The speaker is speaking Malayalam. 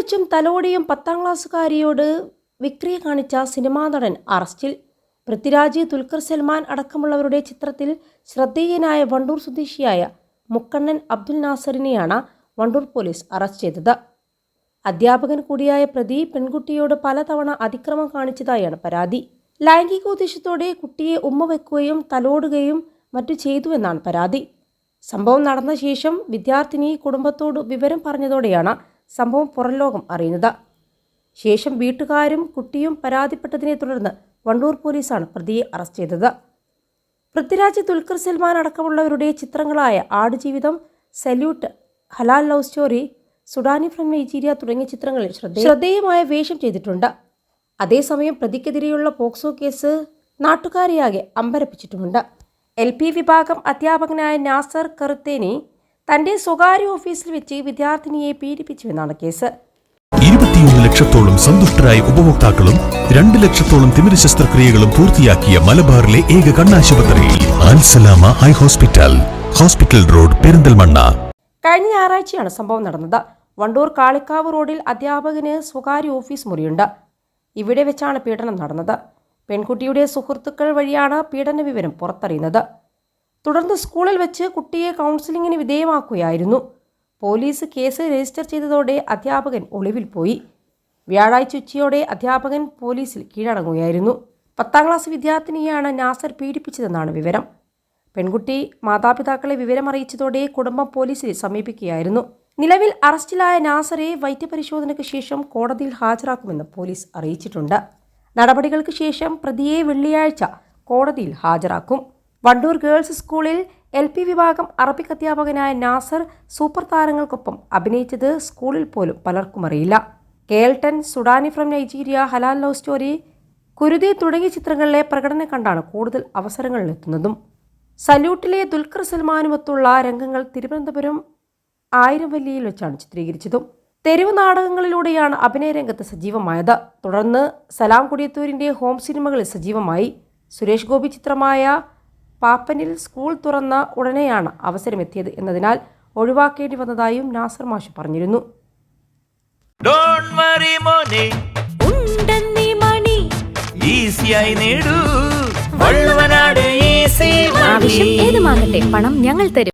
വെച്ചും തലോടിയും പത്താം ക്ലാസ്സുകാരിയോട് വിക്രി കാണിച്ച സിനിമാ നടൻ അറസ്റ്റിൽ. പൃഥ്വിരാജ് ദുൽഖർ സൽമാൻ അടക്കമുള്ളവരുടെ ചിത്രത്തിൽ ശ്രദ്ധേയനായ വണ്ടൂർ സ്വദേശിയായ മുക്കണ്ണൻ അബ്ദുൽ നാസറിനെയാണ് വണ്ടൂർ പോലീസ് അറസ്റ്റ് ചെയ്തത്. അധ്യാപകൻ കൂടിയായ പ്രതി പെൺകുട്ടിയോട് പലതവണ അതിക്രമം കാണിച്ചതായാണ് പരാതി. ലൈംഗിക ഉദ്ദേശത്തോടെ കുട്ടിയെ ഉമ്മ വെക്കുകയും തലോടുകയും മറ്റു ചെയ്തുവെന്നാണ് പരാതി. സംഭവം നടന്ന ശേഷം വിദ്യാർത്ഥിനി കുടുംബത്തോട് വിവരം പറഞ്ഞതോടെയാണ് സംഭവം പുറംലോകം അറിയുന്നത്. ശേഷം വീട്ടുകാരും കുട്ടിയും പരാതിപ്പെട്ടതിനെ തുടർന്ന് വണ്ടൂർ പോലീസാണ് പ്രതിയെ അറസ്റ്റ് ചെയ്തത്. പൃഥ്വിരാജ് ദുൽഖർ സൽമാൻ അടക്കമുള്ളവരുടെ ചിത്രങ്ങളായ Aadujeevitham salute halal love story Sudani from Nigeria തുടങ്ങിയ ചിത്രങ്ങളിൽ ശ്രദ്ധേ- ശ്രദ്ധേയമായ വേഷം ചെയ്തിട്ടുണ്ട്. അതേസമയം പ്രതിക്കെതിരെയുള്ള പോക്സോ കേസ് നാട്ടുകാരെയാകെ അമ്പരപ്പിച്ചിട്ടുമുണ്ട്. എൽ പി വിഭാഗം അധ്യാപകനായ നാസർ കറുത്തേനി തന്റെ സ്വകാര്യ ഓഫീസിൽ വെച്ച് വിദ്യാർത്ഥിനിയെ പീഡിപ്പിച്ചുവെന്നാണ് കേസ്. ഇരുപത്തിയൊന്ന് ലക്ഷത്തോളം സന്തുഷ്ടരായ ഉപഭോക്താക്കളും രണ്ട് ലക്ഷത്തോളം തിമിര ശസ്ത്രക്രിയകളും പൂർത്തിയാക്കിയ മലബാറിലെ ഏക കണ്ണാശുപത്രി Alsalama eye hospital hospital road Perinthalmanna. കഴിഞ്ഞ ഞായറാഴ്ചയാണ് സംഭവം നടന്നത്. വണ്ടൂർ കാളിക്കാവ് റോഡിൽ അധ്യാപകന് സ്വകാര്യ ഓഫീസ് മുറിയുണ്ട്. ഇവിടെ വെച്ചാണ് പീഡനം നടന്നത്. പെൺകുട്ടിയുടെ സുഹൃത്തുക്കൾ വഴിയാണ് പീഡന വിവരം പുറത്തറിയുന്നത്. തുടർന്ന് സ്കൂളിൽ വെച്ച് കുട്ടിയെ കൗൺസിലിങ്ങിന് വിധേയമാക്കുകയായിരുന്നു. പോലീസ് കേസ് രജിസ്റ്റർ ചെയ്തതോടെ അധ്യാപകൻ ഒളിവിൽ പോയി. വ്യാഴാഴ്ച ഉച്ചയോടെ അധ്യാപകൻ പോലീസിൽ കീഴടങ്ങുകയായിരുന്നു. പത്താം ക്ലാസ് വിദ്യാർത്ഥിനിയാണ് നാസർ പീഡിപ്പിച്ചതെന്നാണ് വിവരം. പെൺകുട്ടി മാതാപിതാക്കളെ വിവരമറിയിച്ചതോടെ കുടുംബം പോലീസിനെ സമീപിക്കുകയായിരുന്നു. നിലവിൽ അറസ്റ്റിലായ നാസറെ വൈദ്യപരിശോധനയ്ക്ക് ശേഷം കോടതിയിൽ ഹാജരാക്കുമെന്ന് പോലീസ് അറിയിച്ചിട്ടുണ്ട്. നടപടികൾക്ക് ശേഷം പ്രതിയെ വെള്ളിയാഴ്ച കോടതിയിൽ ഹാജരാക്കും. വണ്ടൂർ ഗേൾസ് സ്കൂളിൽ എൽ പി വിഭാഗം അറബിക് അധ്യാപകനായ നാസർ സൂപ്പർ താരങ്ങൾക്കൊപ്പം അഭിനയിച്ചത് സ്കൂളിൽ പോലും പലർക്കും അറിയില്ല. കേൾട്ടൻ Sudani from Nigeria halal love story Kuruthi തുടങ്ങിയ ചിത്രങ്ങളിലെ പ്രകടനം കണ്ടാണ് കൂടുതൽ അവസരങ്ങളിലെത്തുന്നതും. സല്യൂട്ടിലെ ദുൽഖർ സൽമാനുമൊത്തുള്ള രംഗങ്ങൾ തിരുവനന്തപുരം ആയിരവല്ലിയിൽ വെച്ചാണ് ചിത്രീകരിച്ചതും. തെരുവ് നാടകങ്ങളിലൂടെയാണ് അഭിനയ രംഗത്ത് സജീവമായത്. തുടർന്ന് സലാം കുടിയത്തൂരിന്റെ ഹോം സിനിമകളിൽ സജീവമായി. സുരേഷ് ഗോപി ചിത്രമായ പാപ്പനിൽ സ്കൂൾ തുറന്ന ഉടനെയാണ് അവസരമെത്തിയത് എന്നതിനാൽ ഒഴിവാക്കേണ്ടി വന്നതായും നാസർ മാഷ് പറഞ്ഞിരുന്നു. ഡോണ്ട് വറി മോനെ. ഉണ്ടെന്നീ മണി. ഈസിയായി നേടൂ. വള്ളുവനാട് ഈസി ആവശ്യം. ഏതുമാകട്ടെ പണം ഞങ്ങൾ തരും.